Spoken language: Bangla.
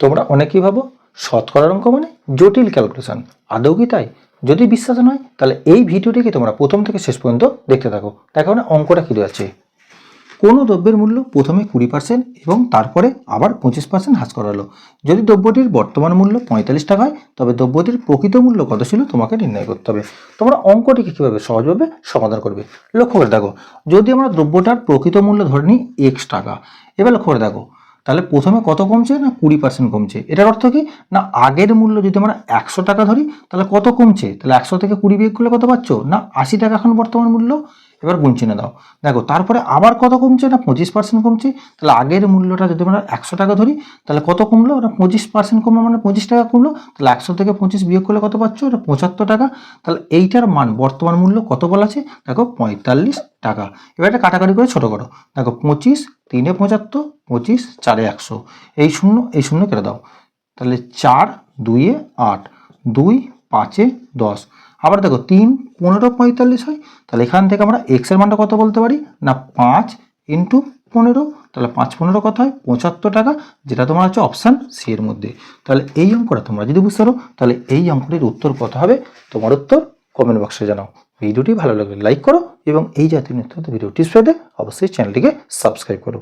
তোমরা অনেকেই ভাবো শতকরার অঙ্ক মানে জটিল ক্যালকুলেশন আদৌ কি তাই? যদি বিশ্বাস নয় তাহলে এই ভিডিওটিকে তোমরা প্রথম থেকে শেষ পর্যন্ত দেখতে থাকো। দেখো না অঙ্কটা কী আছে কোনো দ্রব্যের মূল্য প্রথমে কুড়ি পার্সেন্ট এবং তারপরে আবার পঁচিশ পার্সেন্ট হ্রাস করা হলো যদি দ্রব্যটির বর্তমান মূল্য পঁয়তাল্লিশ টাকা হয়, তবে দ্রব্যটির প্রকৃত মূল্য কত ছিল তোমাকে নির্ণয় করতে হবে। তোমরা অঙ্কটিকে কীভাবে সহজভাবে সমাধান করবে, লক্ষ্য করে দেখো। যদি আমরা দ্রব্যটার প্রকৃত মূল্য ধরে নিই এক্স টাকা, এবার লক্ষ্য করে দেখো। তাহলে প্রথমে কত কমছে না কুড়ি পার্সেন্ট কমছে? এটার অর্থ কি? না, আগের মূল্য যদি আমরা একশো টাকা ধরি, তাহলে কত কমছে? তাহলে একশো থেকে কুড়ি বিয়োগ করলে কত পাচ্ছ? না, আশি টাকা এখন বর্তমান মূল্য। এবার গুণ চিহ্ন দাও। দেখো, তারপরে আবার কত কমছে না পঁচিশ পার্সেন্ট কমছে? তাহলে আগের মূল্যটা যদি আমরা একশো টাকা ধরি, তাহলে কত কমলো? ওটা পঁচিশ পার্সেন্ট কমলো মানে পঁচিশ টাকা কমলো। তাহলে একশো থেকে পঁচিশ বিয়োগ করলে কত পাচ্ছ? ওটা পঁচাত্তর টাকা। তাহলে এইটার মান বর্তমান মূল্য কত বলা আছে? দেখো, পঁয়তাল্লিশ টাকা। এবার এটা কাটাকাটি করে ছোটো করো। দেখো, পঁচিশ, তিনে পঁচাত্তর, পঁচিশ, চারে একশো। এই শূন্য এই শূন্য কেটে দাও। তাহলে চার দুইয়ে আট, দুই, পাঁচে দশ। আবার দেখো, তিন, পনেরো, পঁয়তাল্লিশ হয়। তাহলে এখান থেকে আমরা এক্সের মানটা কত বলতে পারি? না, পাঁচ ইন্টু পনেরো। তাহলে পাঁচ পনেরো কত হয়? পঁচাত্তর টাকা, যেটা তোমার হচ্ছে অপশান সি এর মধ্যে। তাহলে এই অঙ্কটা তোমরা যদি বুঝতে পারো, তাহলে এই অঙ্কটির উত্তর কত হবে? তোমার উত্তর কমেন্ট বক্সে জানাও। ভিডিওটি ভালো লাগলে লাইক করো এবং এই জাতীয় নিত্য ভিডিওটি পেতে অবশ্যই চ্যানেলটিকে সাবস্ক্রাইব করো।